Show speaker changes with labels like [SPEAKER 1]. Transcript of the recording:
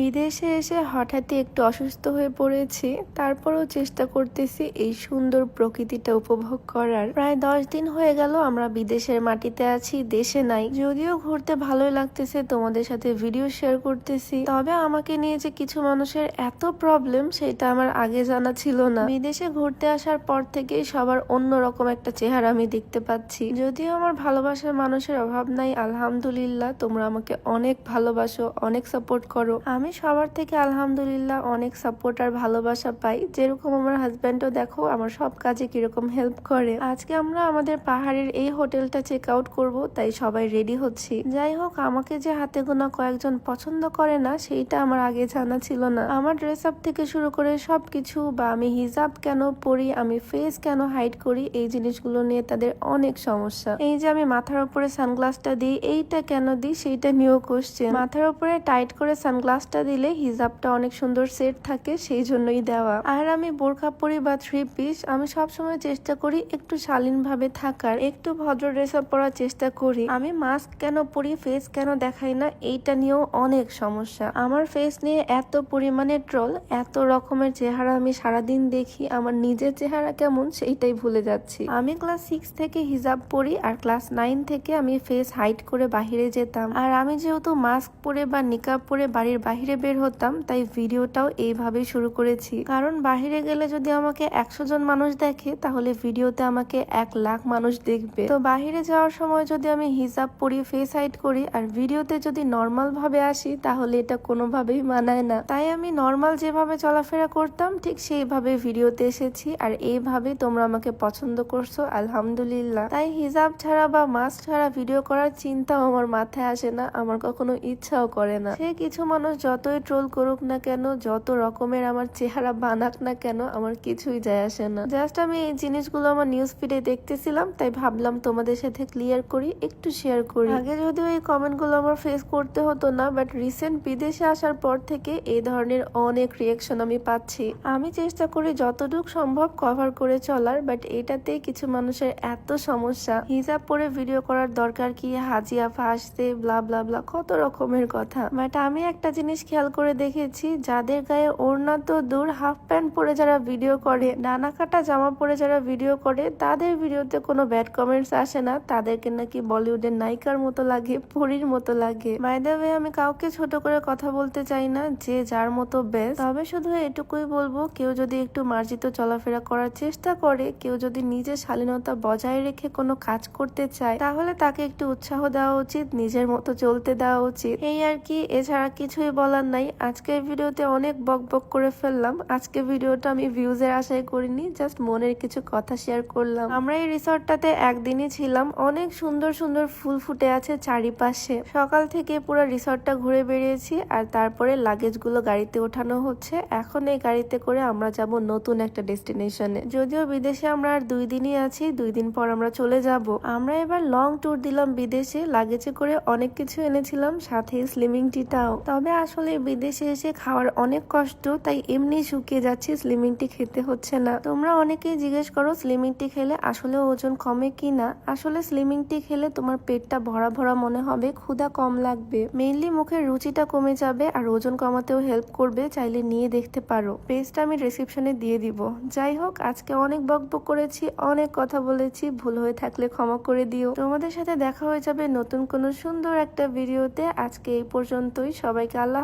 [SPEAKER 1] বিদেশে এসে হঠাৎই একটু অসুস্থ হয়ে পড়েছি। তারপরেও চেষ্টা করতেছি এই সুন্দর প্রকৃতিটা উপভোগ করার। প্রায় দশ দিন হয়ে গেল, আমরা বিদেশের মাটিতে আছি, দেশে নাই। যদিও ঘুরতে ভালোই লাগতেছে, তোমাদের সাথে ভিডিও শেয়ার করতেছি। তবে আমাকে নিয়ে যে কিছু মানুষের এত প্রবলেম সেটা আমার আগে জানা ছিল না। বিদেশে ঘুরতে আসার পর থেকেই সবার অন্যরকম একটা চেহারা আমি দেখতে পাচ্ছি। যদিও আমার ভালোবাসার মানুষের অভাব নাই, আলহামদুলিল্লাহ, তোমরা আমাকে অনেক ভালোবাসো, অনেক সাপোর্ট করো। আমি সবার থেকে আলহামদুলিল্লাহ অনেক সাপোর্ট আর ভালোবাসা পাই। যেরকম আমার হাজব্যান্ডও দেখো আমার সব কাজে কীরকম হেল্প করে। আজকে আমরা আমাদের পাহাড়ের এই হোটেলটা চেক আউট করব, তাই সবাই রেডি হচ্ছি। যাই হোক, আমাকে যে হাতে গোনা কয়েকজন পছন্দ করে না, সেইটা আমার আগে জানা ছিল না। আমার ড্রেস আপ থেকে শুরু করে সবকিছু বা আমি হিজাব কেন পরি, আমি ফেস কেন হাইড করি, এই জিনিসগুলো নিয়ে তাদের অনেক সমস্যা। এই যে আমি মাথার উপরে সানগ্লাসটা দিই, এইটা কেন দিই, সেইটা নিয়েও কোশ্চেন মাথার উপরে টাইট করে সানগ্লাসটা দিলে হিজাবটা অনেক সুন্দর সেট থাকে সেই জন্যই দেওয়া। আর আমি বোরখা পরি বা থ্রি পিস আমি সবসময় চেষ্টা করি একটু শালীন ভাবে থাকার, একটু ভদ্র ড্রেস আপ পরার চেষ্টা করি। আমি মাস্ক কেন পরি ফেস কেন দেখাই না, এইটা নিয়েও অনেক সমস্যা। আমার ফেস নিয়ে এত পরিমাণে ট্রল এত রকমের চেহারা আমি সারাদিন দেখি, আমার নিজের চেহারা কেমন সেইটাই ভুলে যাচ্ছি। আমি ক্লাস সিক্স থেকে হিজাব পরি আর ক্লাস নাইন থেকে আমি ফেস হাইড করে বাহিরে যেতাম। আর আমি যেহেতু মাস্ক পরে বা নিকাব পরে বাড়ির বাহিরে বের হতাম, তাই ভিডিওটাও এইভাবে শুরু করেছি। কারণ বাহিরে গেলে যদি আমাকে একশো জন মানুষ দেখে, তাহলে ভিডিওতে আমাকে এক লাখ মানুষ দেখবে। তো বাহিরে যাওয়ার সময় যদি আমি হিজাব পরি ফেস হাইড করি, আর ভিডিওতে যদি নর্মাল ভাবে আসি, তাহলে এটা কোনোভাবেই মানায় না। তাই আমি নর্মাল যেভাবে চলাফেরা করতাম, ঠিক সেইভাবে ভিডিওতে এসেছি, আর এইভাবে তোমরা আমাকে পছন্দ করছ, আলহামদুলিল্লাহ। তাই হিজাব ছাড়া বা মাস্ক ছাড়া ভিডিও করার চিন্তাও আমার মাথায় আসে না, আমার কখনো ইচ্ছাও করে না। সে কিছু মানুষ যতই ট্রোল করুক না কেন, যত রকমের আমার চেহারা বানাক না কেন, আমার কিছুই যায় আসে না। জাস্ট আমি এই জিনিসগুলো আমার নিউজ ফিডে দেখতেছিলাম, তাই ভাবলাম তোমাদের সাথে ক্লিয়ার করি, একটু শেয়ার করি। আগে যদিও এই কমেন্টগুলো আমার ফেস করতে হতো না বাট রিসেন্ট বিদেশে আসার পর থেকে এই ধরনের অনেক রিয়াকশন আমি পাচ্ছি। আমি চেষ্টা করি যতটুকু সম্ভব কভার করে চলার বাট এটাতে কিছু মানুষের এত সমস্যা। হিজাব পরে ভিডিও করার দরকার কি? হাজিয়া ফাঁসতে ব্লা ব্লা ব্লা কত রকমের কথা। বাট আমি একটা জিনিস খেয়াল করে দেখেছি, যাদের গায়ে ওড়না তো দূর হাফ প্যান্ট পরে যারা ভিডিও করে ডানা কাটা জামা পরে যারা ভিডিও করে, তাদের ভিডিওতে কোনো ব্যাড কমেন্টস আসে না। তাদেরকে নাকি বলিউডের নায়িকার মতো লাগে, পরীর মতো লাগে। বাই দ্য ওয়ে আমি কাউকে ছোট করে কথা বলতে চাই না, যে যার মতো বেস্ট তবে শুধু এটুকুই বলব, কেউ যদি একটু মার্জিত চলাফেরা করার চেষ্টা করে, কেউ যদি নিজের শালীনতা বজায় রেখে কোনো কাজ করতে চায়, তাহলে তাকে একটু উৎসাহ দেওয়া উচিত, নিজের মতো চলতে দেওয়া উচিত। এই আর কি, এছাড়া কিছুই বলার নাই। আজকের ভিডিওতে অনেক বক বক করে ফেললাম। আজকে ভিডিওটা আমি ভিউজের আশায় করিনি জাস্ট মনের কিছু কথা শেয়ার করলাম। আমরা এই রিসর্টটাতে একদিনই ছিলাম। অনেক সুন্দর সুন্দর ফুল ফুটে আছে চারিপাশে। সকাল থেকে পুরো রিসর্টটা ঘুরে বেরিয়েছি আর তারপরে লাগেজগুলো গাড়িতে ওঠানো হচ্ছে। এখন এই গাড়িতে করে আমরা যাব নতুন একটা ডেস্টিনেশনে। যদিও বিদেশে আমরা আর দুই দিনই আছি, দুই দিন পর আমরা চলে যাব। আমরা এবার লং ট্যুর দিলাম বিদেশে। লাগেজে করে অনেক কিছু এনেছিলাম, সাথে স্লিমিং টিটাও। তবে আসলে বিদেশে এসে খাওয়ার অনেক কষ্ট, তাই এমনি শুকিয়ে যাচ্ছে স্লিমিং টি খেতে হচ্ছে না। তোমরা অনেকেই জিজ্ঞেস করো স্লিমিং টি খেলে আসলে ওজন কমে কি না? আসলে স্লিমিং টি খেলে তোমার পেটটা ভরা ভরা মনে হবে, ক্ষুধা কম লাগবে। মেইনলি মুখের রুচিটা কমে যাবে আর ওজন কমাতেও হেল্প করবে, চাইলে নিয়ে দেখতে পারো। পেজটা আমি রিসিপশনে দিয়ে দিব। যাই হোক, আজকে অনেক বকবক করেছি, অনেক কথা বলেছি, ভুল হয়ে থাকলে ক্ষমা করে দিও। তোমাদের সাথে দেখা হয়ে যাবে নতুন কোনো সুন্দর একটা ভিডিওতে আজকে এই পর্যন্তই। সবাইকে আল্লাহ